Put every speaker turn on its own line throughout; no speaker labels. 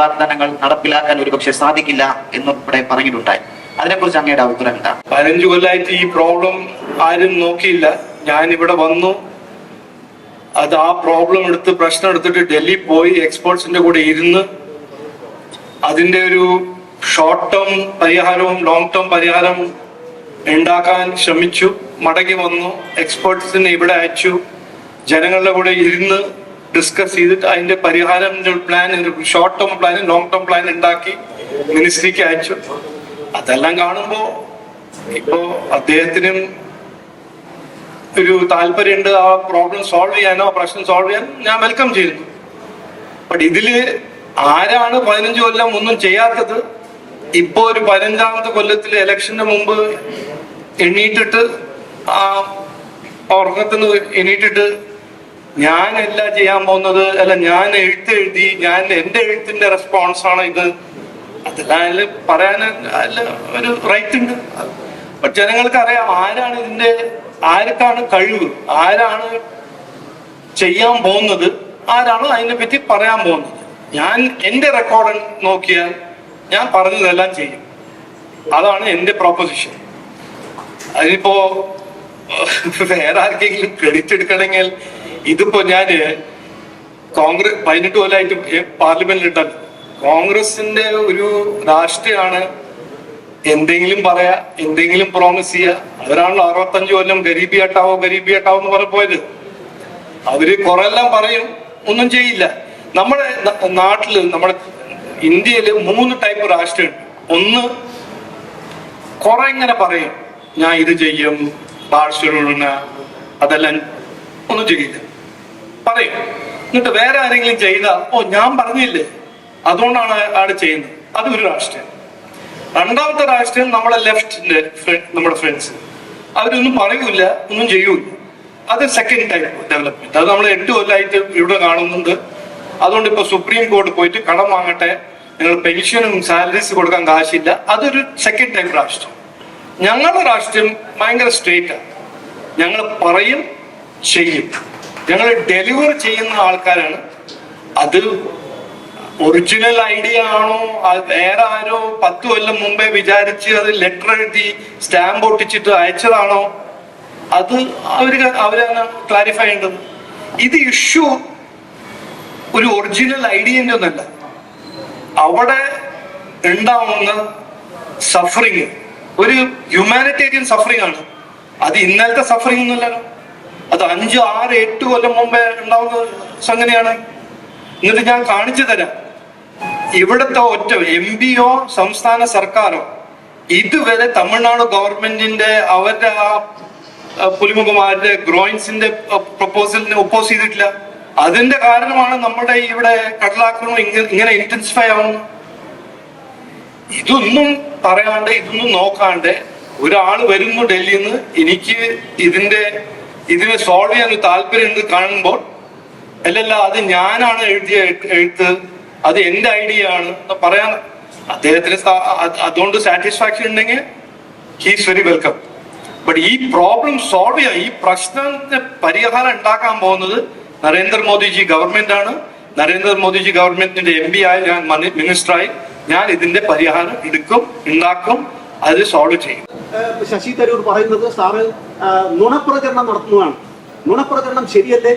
വാഗ്ദാനങ്ങൾ നടപ്പിലാക്കാൻ ഒരുപക്ഷെ സാധിക്കില്ല എന്നുൾപ്പെടെ പറഞ്ഞിട്ടുണ്ടായി. അതിനെക്കുറിച്ച് അങ്ങയുടെ അഭിപ്രായം എന്താ?
പതിനഞ്ച് കൊല്ലമായിട്ട് ഈ പ്രോബ്ലം ആരും നോക്കിയില്ല. ഞാൻ ഇവിടെ വന്നു. അത് ആ പ്രോബ്ലം എടുത്ത് പ്രശ്നം എടുത്തിട്ട് ഡൽഹി പോയി എക്സ്പോർട്സിന്റെ കൂടെ ഇരുന്ന് അതിന്റെ ഒരു ഷോർട്ട് ടേം പരിഹാരവും ലോങ് ടേം പരിഹാരം ഉണ്ടാക്കാൻ ശ്രമിച്ചു. മടങ്ങി വന്നു. എക്സ്പേർട്സിനെ ഇവിടെ അയച്ചു. ജനങ്ങളുടെ കൂടെ ഇരുന്ന് ഡിസ്കസ് ചെയ്തിട്ട് അതിന്റെ പരിഹാരം പ്ലാൻ ഒരു short term plan long term plan ഉണ്ടാക്കി മിനിസ്ട്രിക്ക് അയച്ചു. അതെല്ലാം കാണുമ്പോ ഇപ്പോ അദ്ദേഹത്തിനും ഒരു താല്പര്യമുണ്ട് ആ പ്രോബ്ലം സോൾവ് ചെയ്യാനോ പ്രശ്നം സോൾവ് ചെയ്യാൻ ഞാൻ വെൽക്കം ചെയ്യുന്നു. ബട്ട് ഇതിൽ ആരാണ് പതിനഞ്ച് കൊല്ലം ഒന്നും ചെയ്യാത്തത്? ഇപ്പോ ഒരു പതിനഞ്ചാമത്തെ കൊല്ലത്തിൽ ഇലക്ഷന്റെ മുമ്പ് എണ്ണീട്ടിട്ട് ആ ഉറക്കത്തിന് എണീറ്റിട്ട് ഞാനല്ല ചെയ്യാൻ പോകുന്നത്? അല്ല ഞാൻ എഴുത്ത് എഴുതി ഞാൻ എന്റെ എഴുത്തിന്റെ റെസ്പോൺസ് ആണ് ഇത്. അതെല്ലാം അതിൽ പറയാൻ അല്ല ഒരു റൈറ്റ് ഉണ്ട്. പക്ഷെ ജനങ്ങൾക്ക് അറിയാം ആരാണ് ഇതിന്റെ ആർക്കാണ് കഴിവ്? ആരാണ് ചെയ്യാൻ പോകുന്നത്? ആരാണ് അതിനെ പറ്റി പറയാൻ പോകുന്നത്? ഞാൻ എന്റെ റെക്കോർഡ് നോക്കിയാൽ ഞാൻ പറഞ്ഞതെല്ലാം ചെയ്യും. അതാണ് എന്റെ പ്രോപ്പോസിഷൻ അതിനിപ്പോ വേറെ ആർക്കെങ്കിലും ക്രെഡിറ്റ് എടുക്കണമെങ്കിൽ ഇതിപ്പോ ഞാൻ കോൺഗ്രസ് പതിനെട്ട് കൊല്ലമായിട്ട് പാർലമെന്റിൽ ഇട്ടാൽ കോൺഗ്രസിന്റെ ഒരു രാഷ്ട്രീയമാണ് എന്തെങ്കിലും പറയാ എന്തെങ്കിലും പ്രോമിസ് ചെയ്യുക അവരാണല്ലോ അറുപത്തഞ്ച് കൊല്ലം ഗരീബി ഹട്ടാവോ ഗരീബി ഹട്ടാവോ എന്ന് പറഞ്ഞ പോയത്. അവർ കുറെല്ലാം പറയും ഒന്നും ചെയ്യില്ല. നമ്മുടെ നാട്ടിൽ നമ്മുടെ ഇന്ത്യയിൽ മൂന്ന് ടൈപ്പ് രാഷ്ട്രീയം ഒന്ന് കുറെ ഇങ്ങനെ പറയും ഞാൻ ഇത് ചെയ്യും ബാഴ്സലോണ അതെല്ലാം ഒന്നും ചെയ്യില്ല. പറയും. എന്നിട്ട് വേറെ ആരെങ്കിലും ചെയ്ത ഓ ഞാൻ പറഞ്ഞില്ലേ? അതുകൊണ്ടാണ് ആൾ ചെയ്യുന്നത്. അത് ഒരു രാഷ്ട്രീയം. രണ്ടാമത്തെ രാഷ്ട്രീയം നമ്മളെ ലെഫ്റ്റിന്റെ നമ്മുടെ ഫ്രണ്ട്സ് അവരൊന്നും പറയൂല ഒന്നും ചെയ്യൂല അത് സെക്കൻഡ് ടൈപ്പ് ഡെവലപ്മെന്റ് അത് നമ്മൾ എട്ട് കൊല്ലമായിട്ട് ഇവിടെ കാണുന്നുണ്ട്. അതുകൊണ്ട് ഇപ്പൊ സുപ്രീം കോടതി പോയിട്ട് കടം വാങ്ങട്ടെ. നിങ്ങൾ പെൻഷനും സാലറീസ് കൊടുക്കാൻ കാശില്ല. അതൊരു സെക്കൻഡ് ടൈപ്പ് രാഷ്ട്രീയം. ഞങ്ങളുടെ രാഷ്ട്രീയം ഭയങ്കര സ്ട്രേറ്റ് ആണ് ഞങ്ങൾ പറയും ചെയ്യും. ഞങ്ങൾ ഡെലിവർ ചെയ്യുന്ന ആൾക്കാരാണ്. അത് ഒറിജിനൽ ഐഡിയ ആണോ വേറെ ആരോ പത്ത് കൊല്ലം മുമ്പേ വിചാരിച്ച് അത് ലെറ്റർ എഴുതി സ്റ്റാമ്പ് ഒട്ടിച്ചിട്ട് അയച്ചതാണോ? അത് അവർ അവരാണ് ക്ലാരിഫൈ ചെയ്യേണ്ടത്. ഇത് ഇഷ്യൂ ഒരു ഒറിജിനൽ ഐഡിയന്റെ ഒന്നല്ല. അവിടെ ഉണ്ടാവുന്ന സഫറിങ് ഒരു ഹ്യൂമാനിറ്റേറിയൻ സഫറിങ് ആണ്. അത് ഇന്നലത്തെ സഫറിങ് ഒന്നുമല്ലല്ലോ അത് അഞ്ച് ആറ് എട്ട് കൊല്ലം മുമ്പേ ഉണ്ടാവുന്ന സംഗതിയാണ്. എന്നിട്ട് ഞാൻ കാണിച്ചു തരാം. ഇവിടുത്തെ ഒറ്റ എം പിയോ സംസ്ഥാന സർക്കാരോ ഇതുവരെ തമിഴ്നാട് ഗവൺമെന്റിന്റെ അവരുടെ ആ പുലിമുഖമാരുടെ ഗ്രോയിൻസിന്റെ പ്രപ്പോസലിനെ ഒപ്പോസ് ചെയ്തിട്ടില്ല. അതിന്റെ കാരണമാണ് നമ്മുടെ ഇവിടെ കടലാക്രമണം ഇങ്ങനെ ഇന്റൻസിഫൈ ആവുന്നത്. ഇതൊന്നും പറയാണ്ട് ഇതൊന്നും നോക്കാണ്ട് ഒരാൾ വരുന്നു ഡൽഹിന്ന് എനിക്ക് ഇതിന്റെ ഇതിനെ സോൾവ് ചെയ്യാൻ ഒരു താല്പര്യം ഉണ്ട് കാണുമ്പോൾ. അല്ലല്ല അത് ഞാനാണ് എഴുതിയ എഴ്- എഴുത്ത്. അത് എന്റെ ഐഡിയ ആണ്. പറയാൻ അദ്ദേഹത്തിന് അതുകൊണ്ട് സാറ്റിസ്ഫാക്ഷൻ ഉണ്ടെങ്കിൽ ഹീസ് വെരി വെൽക്കം ബട്ട് ഈ പ്രോബ്ലം സോൾവ് ചെയ്യാൻ ഈ പ്രശ്നത്തിന് പരിഹാരം ഉണ്ടാക്കാൻ പോകുന്നത് നരേന്ദ്രമോദിജി ഗവൺമെന്റ് ആണ്. നരേന്ദ്രമോദിജി ഗവൺമെന്റിന്റെ എം പി ആയി ഞാൻ മിനിസ്റ്ററായി ഞാൻ ഇതിന്റെ പരിഹാരം എടുക്കും ഉണ്ടാക്കും അത് സോൾവ് ചെയ്യും.
ശശി തരൂർ പറയുന്നത് സാറ് നുണപ്രചരണം നടത്തുന്നതാണ്. നുണപ്രചരണം ശരിയല്ലേ?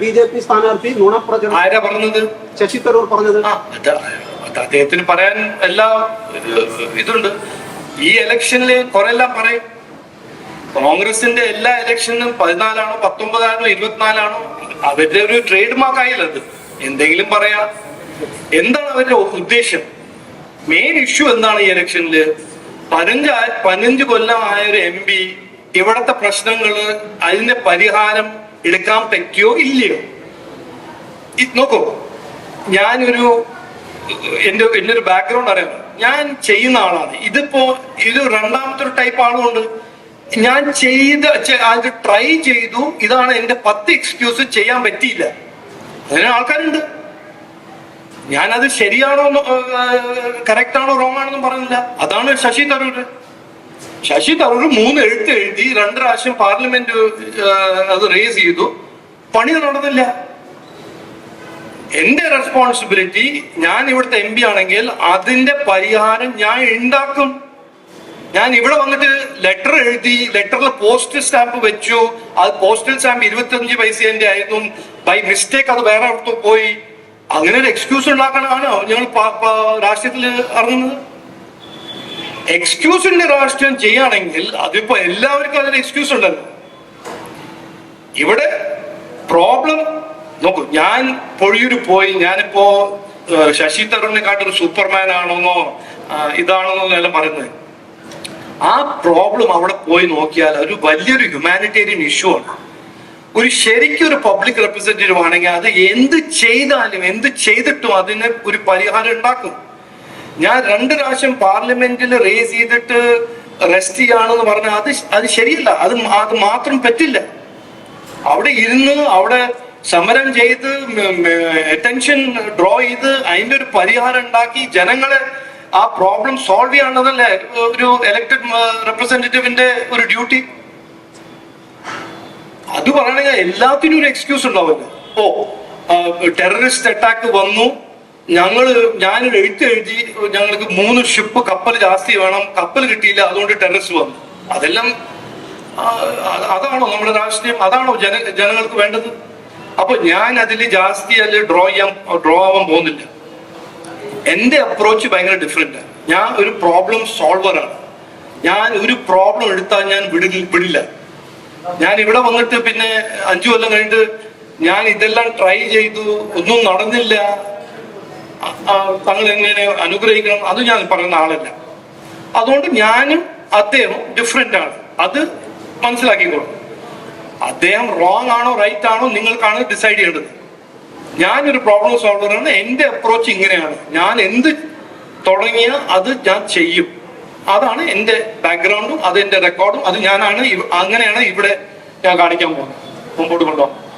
ബി ജെ പി സ്ഥാനാർത്ഥി നുണപ്രചരണം.
ആരാ പറഞ്ഞത്?
ശശി തരൂർ പറഞ്ഞത്.
അദ്ദേഹത്തിന് പറയാൻ എല്ലാ ഇതുണ്ട്. ഈ ഇലക്ഷനിൽ കുറെ എല്ലാം പറയും. കോൺഗ്രസിന്റെ എല്ലാ ഇലക്ഷനും പതിനാലാണോ പത്തൊമ്പതാണോ ഇരുപത്തിനാലാണോ അവരുടെ ഒരു ട്രേഡ് മാർക്ക് ആയില്ല അത് എന്തെങ്കിലും പറയാ. എന്താണ് അവരുടെ ഉദ്ദേശം? മെയിൻ ഇഷ്യൂ എന്താണ് ഈ ഇലക്ഷനിൽ പതിനഞ്ച് പതിനഞ്ച് കൊല്ലമായ ഒരു എം പി ഇവിടത്തെ പ്രശ്നങ്ങൾ അതിന്റെ പരിഹാരം എടുക്കാൻ പറ്റിയോ ഇല്ലയോ? നോക്കൂ ഞാനൊരു എന്റെ എന്റെ ഒരു ബാക്ക്ഗ്രൗണ്ട് അറിയാം. ഞാൻ ചെയ്യുന്ന ആളാണ്. ഇതിപ്പോ ഇത് രണ്ടാമത്തെ ഒരു ടൈപ്പ് ആളുകൊണ്ട് ഞാൻ ചെയ്ത് അത് ട്രൈ ചെയ്തു. ഇതാണ് എന്റെ പത്ത് എക്സ്ക്യൂസ് ചെയ്യാൻ പറ്റിയില്ല. അങ്ങനെ ആൾക്കാരുണ്ട്. ഞാനത് ശരിയാണോ കറക്റ്റ് ആണോ റോങ് ആണെന്നും പറഞ്ഞില്ല. അതാണ് ശശി തരൂര്. ശശി തരൂർ മൂന്ന് എഴുത്ത് എഴുതി രണ്ട് പ്രാവശ്യം പാർലമെന്റ് അത് റേസ് ചെയ്തു. പണി നടന്നില്ല. എന്റെ റെസ്പോൺസിബിലിറ്റി ഞാൻ ഇവിടുത്തെ എം പി ആണെങ്കിൽ അതിന്റെ പരിഹാരം ഞാൻ ഉണ്ടാക്കും. ഞാൻ ഇവിടെ വന്നിട്ട് ലെറ്റർ എഴുതി ലെറ്ററിൽ പോസ്റ്റൽ സ്റ്റാമ്പ് വെച്ചു. അത് പോസ്റ്റൽ സ്റ്റാമ്പ് ഇരുപത്തിയഞ്ച് പൈസേന്റെ ആയിരുന്നു. ബൈ മിസ്റ്റേക്ക് അത് വേറെ അടുത്ത് പോയി. അങ്ങനെ ഒരു എക്സ്ക്യൂസ് ഉണ്ടാക്കാനാണോ ഞങ്ങൾ രാഷ്ട്രീയത്തിൽ ഇറങ്ങുന്നത്? എക്സ്ക്യൂസിന്റെ രാഷ്ട്രീയം ചെയ്യുകയാണെങ്കിൽ അതിപ്പോ എല്ലാവർക്കും അതിന് എക്സ്ക്യൂസ് ഉണ്ടല്ലോ. ഇവിടെ പ്രോബ്ലം നോക്കൂ ഞാൻ പൊഴിയൂര് പോയി ഞാനിപ്പോ ശശി തരൂറിനെ കാട്ടൊരു സൂപ്പർമാൻ ആണെന്നോ ഇതാണെന്നോ എല്ലാം പറയുന്നത്. ആ പ്രോബ്ലം അവിടെ പോയി നോക്കിയാൽ ഒരു വലിയൊരു ഹ്യൂമാനിറ്റേറിയൻ ഇഷ്യൂ ആണ്. ഒരു ശരിക്കും ഒരു പബ്ലിക് റെപ്രസെന്റേറ്റീവ് ആണെങ്കിൽ അത് എന്ത് ചെയ്താലും എന്ത് ചെയ്തിട്ടും അതിന് ഒരു പരിഹാരം ഉണ്ടാക്കും. ഞാൻ രണ്ട് പ്രാവശ്യം പാർലമെന്റിൽ റേസ് ചെയ്തിട്ട് റെസ്റ്റ് ചെയ്യാണെന്ന് പറഞ്ഞാൽ അത് അത് ശരിയല്ല. അത് അത് മാത്രം പറ്റില്ല. അവിടെ ഇരുന്ന് അവിടെ സമരം ചെയ്ത് അറ്റൻഷൻ ഡ്രോ ചെയ്ത് അതിന്റെ ഒരു പരിഹാരം ഉണ്ടാക്കി ജനങ്ങളെ ആ പ്രോബ്ലം സോൾവ് ചെയ്യാണെന്നല്ലേ ഒരു എലക്ടഡ് റെപ്രസെന്റേറ്റീവിന്റെ ഒരു ഡ്യൂട്ടി അത് പറയണെങ്കിൽ എല്ലാത്തിനും ഒരു എക്സ്ക്യൂസ് ഉണ്ടാവില്ല ഓ ടെററിസ്റ്റ് അറ്റാക്ക് വന്നു. ഞങ്ങൾ ഞാനൊരു എഴുത്ത് എഴുതി ഞങ്ങൾക്ക് മൂന്ന് ഷിപ്പ് കപ്പൽ ജാസ്തി വേണം കപ്പൽ കിട്ടിയില്ല അതുകൊണ്ട് ടെററിസ്റ്റ് വന്നു. അതെല്ലാം അതാണോ നമ്മുടെ രാഷ്ട്രീയം? അതാണോ ജന ജനങ്ങൾക്ക് വേണ്ടത്? അപ്പൊ ഞാൻ അതിൽ ജാസ്തി അതിൽ ഡ്രോ ചെയ്യാൻ ഡ്രോ ആവാൻ പോകുന്നില്ല. എന്റെ അപ്രോച്ച് ഭയങ്കര ഡിഫറെന്റ് ഞാൻ ഒരു പ്രോബ്ലം സോൾവർ ആണ്. ഞാൻ ഒരു പ്രോബ്ലം എടുത്താൽ ഞാൻ വിടില്ല. ഞാൻ ഇവിടെ വന്നിട്ട് പിന്നെ അഞ്ചു കൊല്ലം കഴിഞ്ഞിട്ട് ഞാൻ ഇതെല്ലാം ട്രൈ ചെയ്തു. ഒന്നും നടന്നില്ല. തങ്ങൾ എങ്ങനെ അനുഗ്രഹിക്കണം? അത് ഞാൻ പറയുന്ന ആളല്ല. അതുകൊണ്ട് ഞാനും അദ്ദേഹം ഡിഫറെന്റ് ആണ്. അത് മനസ്സിലാക്കിക്കോളും. അദ്ദേഹം റോങ് ആണോ റൈറ്റ് ആണോ നിങ്ങൾക്കാണ് ഡിസൈഡ് ചെയ്യേണ്ടത്. ഞാനൊരു പ്രോബ്ലം സോൾവറാണ് എന്റെ അപ്രോച്ച് ഇങ്ങനെയാണ്. ഞാൻ എന്ത് തുടങ്ങിയ അത് ഞാൻ ചെയ്യും. അതാണ് എന്റെ ബാക്ക്ഗ്രൗണ്ടും അത് എന്റെ റെക്കോർഡും അത് ഞാനാണ് അങ്ങനെയാണ് ഇവിടെ ഞാൻ കാണിക്കാൻ പോകുന്നത്. മുമ്പോട്ട് കൊണ്ടുപോകാം.